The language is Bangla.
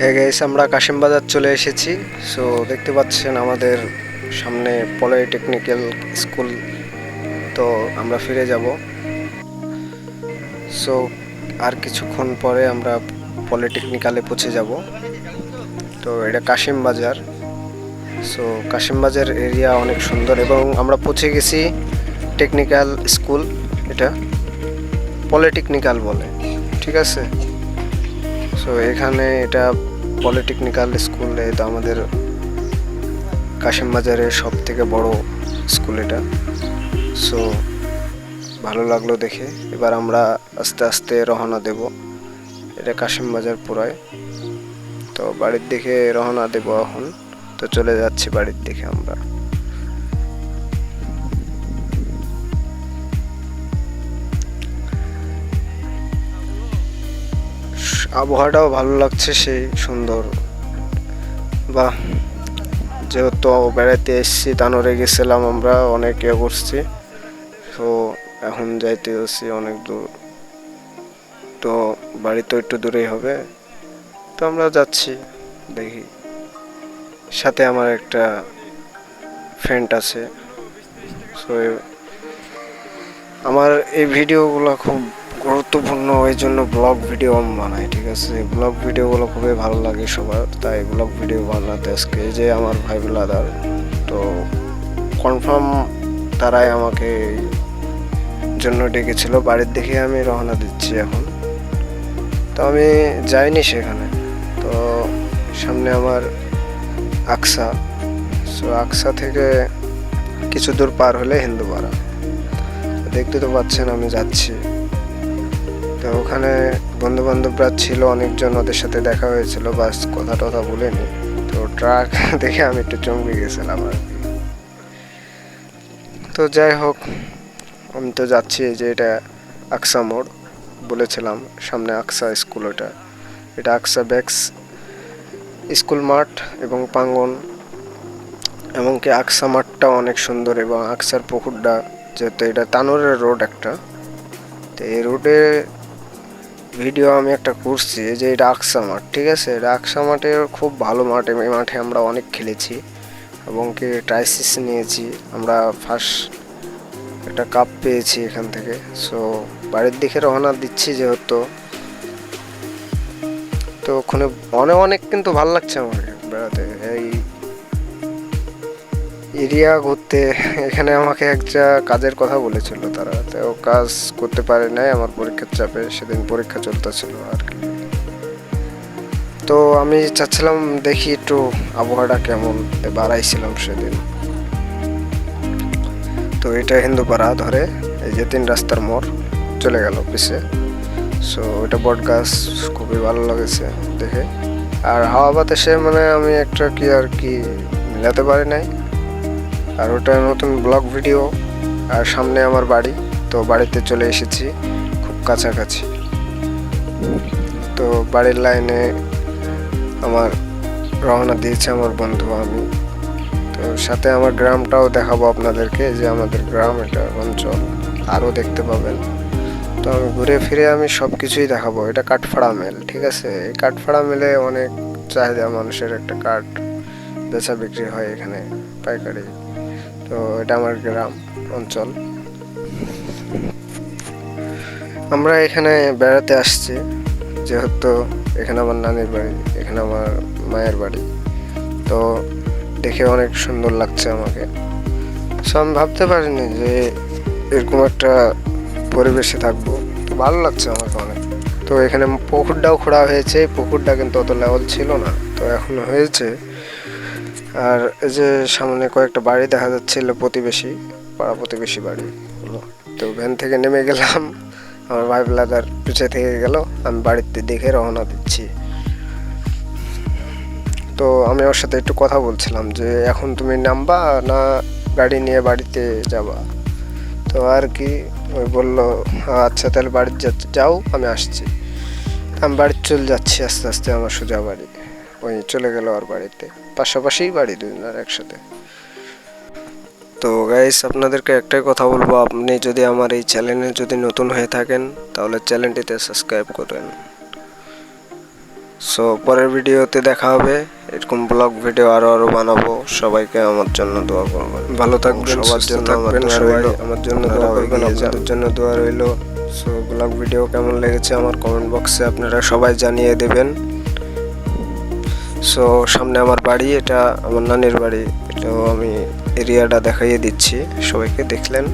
গাইস আমরা কাশিম বাজার চলে এসেছি। সো দেখতে পাচ্ছেন আমাদের সামনে পলিটেকনিক্যাল স্কুল। তো আমরা ফিরে যাব। সো আর কিছুক্ষণ পরে আমরা পলিটেকনিক্যালে পৌঁছে যাব। তো এটা কাশিম বাজার। সো কাশিম বাজার এরিয়া অনেক সুন্দর এবং আমরা পৌঁছে গেছি টেকনিক্যাল স্কুল এটা পলিটেকনিক্যাল বলে। ঠিক আছে? সো এখানে এটা পলিটেকনিক্যাল স্কুল এটা আমাদের কাশিম বাজারের সব থেকে বড় স্কুল এটা। সো, ভালো লাগল দেখে। এবার আমরা আস্তে আস্তে রওনা দেব। এটা কাশিম বাজার পুরায়। তো বাড়ির দিকে রওনা দেব এখন। তো চলে যাচ্ছি বাড়ির দিকে আমরা। আবহাওয়াটাও ভালো লাগছে, সেই সুন্দর। বা যেহেতু বেড়াতে এসেছি, তানোরে গেছিলাম আমরা, অনেক ইয়ে করছি। তো এখন যাইতে হচ্ছে অনেক দূর। তো বাড়ি তো একটু দূরেই হবে। তো আমরা যাচ্ছি, দেখি। সাথে আমার একটা ফ্রেন্ড আছে। সো আমার এই ভিডিওগুলো খুব গুরুত্বপূর্ণ ওই জন্য ব্লগ ভিডিও আমি বানাই, ঠিক আছে? ব্লগ ভিডিওগুলো খুবই ভালো লাগে সবার, তাই ব্লগ ভিডিও বানাতে আজকে যে আমার ভাই ব্লাদার তো কনফার্ম তারাই আমাকে জন্য ডেকেছিল, বাড়ির দিকে আমি রওনা দিচ্ছি এখন। তো আমি যাইনি সেখানে, তো সামনে আমার আকসা সো আকসা থেকে কিছু দূর পার হলে হিন্দুপাড়া। দেখতে তো পাচ্ছেন, আমি যাচ্ছি। তো ওখানে বন্ধু বান্ধবরা ছিল, অনেকজন ওদের সাথে দেখা হয়েছিল, বাস কথা টথা বলেনি। তো ট্রাক দেখে আমি একটু চমকে গেছিলাম আর তো যাই হোক, আমি তো যাচ্ছি যে এটা আকসা মোড়, বলেছিলাম সামনে আকসা স্কুল ওটা। এটা আকসা ব্যাক্স স্কুল মাঠ এবং পাঙ্গন এমনকি আকসা মাঠটা অনেক সুন্দর এবং আকসার পুকুরটা, যেহেতু এটা তানোরের রোড একটা, তো এই রোডে ভিডিও আমি একটা করছি যে রাকসা মাঠ, ঠিক আছে? রাকসা মাঠে খুব ভালো মাঠ, এই মাঠে আমরা অনেক খেলেছি এবং কি ট্রাইসিস নিয়েছি। আমরা ফার্স্ট একটা কাপ পেয়েছি এখান থেকে। সো বাড়ির দিকে রওনা দিচ্ছি যেহেতু। তো ওখানে অনেক অনেক কিন্তু ভালো লাগছে আমাকে এরিয়া ঘুরতে, এখানে আমাকে একটা কাজের কথা বলেছিল তারা, তো কাজ করতে পারে নাই, আমার পরীক্ষার চাপে, সেদিন পরীক্ষা চলতেছিল আর কি। তো আমি চাচ্ছিলাম দেখি একটু আবহাওয়াটা কেমন বাড়াইছিলাম সেদিন। তো এটা হিন্দুপাড়া ধরে, এই যে তিন রাস্তার মোড়, চলে গেল পিছে সো এটা বট গাছ, খুবই ভালো লাগেছে দেখে। আর হাওয়া বাতাসে মানে আমি একটা কি আর কি মিলাতে পারি নাই। আর ওটা নতুন ব্লগ ভিডিও আর সামনে আমার বাড়ি, তো বাড়িতে চলে এসেছি খুব কাছাকাছি। তো বাড়ির লাইনে আমার রওনা দিয়েছে আমার বন্ধু আমি। তো সাথে আমার গ্রামটাও দেখাবো আপনাদেরকে, যে আমাদের গ্রাম, এটা অঞ্চল, আরও দেখতে পাবেন। তো আমি ঘুরে ফিরে আমি সব কিছুই দেখাবো। এটা কাঠফাড়া মেল, ঠিক আছে? এই কাঠফাড়া মেলে অনেক চাহিদা মানুষের একটা কাঠ বেচা বিক্রি হয় এখানে, পাইকারি। তো এটা আমার গ্রাম, অঞ্চল। আমরা এখানে বেড়াতে আসছি, যেহেতু এখানে আমার নানির বাড়ি, এখানে আমার মায়ের বাড়ি। তো দেখে অনেক সুন্দর লাগছে আমাকে। সো আমি ভাবতে পারিনি যে এরকম একটা পরিবেশে থাকব। তো ভালো লাগছে আমাকে অনেক। তো এখানে পুকুরটাও খোঁড়া হয়েছে, পুকুরটা কিন্তু অত লেভেল ছিল না। তো এখন হয়েছে আর এই যে সামনে কয়েকটা বাড়ি দেখা যাচ্ছিল, প্রতিবেশী, পাড়া প্রতিবেশী বাড়ি। তো ভ্যান থেকে নেমে গেলাম, আমার ভাই ব্লাদার পিছে থেকে গেল, আমি বাড়িতে দেখে রওনা দিচ্ছি। তো আমি ওর সাথে একটু কথা বলছিলাম যে, এখন তুমি নামবা না গাড়ি নিয়ে বাড়িতে যাবা? তো আর কি, ওই বলল আচ্ছা তাহলে বাড়িতে যাও, আমি আসছি। আমি বাড়িতে চলে যাচ্ছি আস্তে আস্তে আমার সোজা বাড়ি। ওই চলে গেল আর বাড়িতে। পাশাপাশি বাড়ি দুজনের একসাথে। তো গাইস আপনাদেরকে একটাই কথা বলব আপনি যদি আমার এই চ্যানেলে যদি নতুন হয়ে থাকেন তাহলে চ্যানেলটিতে সাবস্ক্রাইব করেন সো পরের ভিডিওতে দেখা হবে এরকম ব্লগ ভিডিও আরও আরও বানাবো। সবাইকে আমার জন্য দোয়া করবেন। ভালো থাকবেন সবার জন্য থাকবেন সবাই। আমার জন্য দোয়া করবেন আপনাদের জন্য দোয়া রইল। সো ব্লগ ভিডিও কেমন লেগেছে আমার কমেন্ট বক্সে আপনারা সবাই জানিয়ে দেবেন। সো সামনে আমার বাড়ি, এটা আমার নানির বাড়ি। এটাও আমি এরিয়াটা দেখাইয়ে দিচ্ছি সবাইকে, দেখলেন?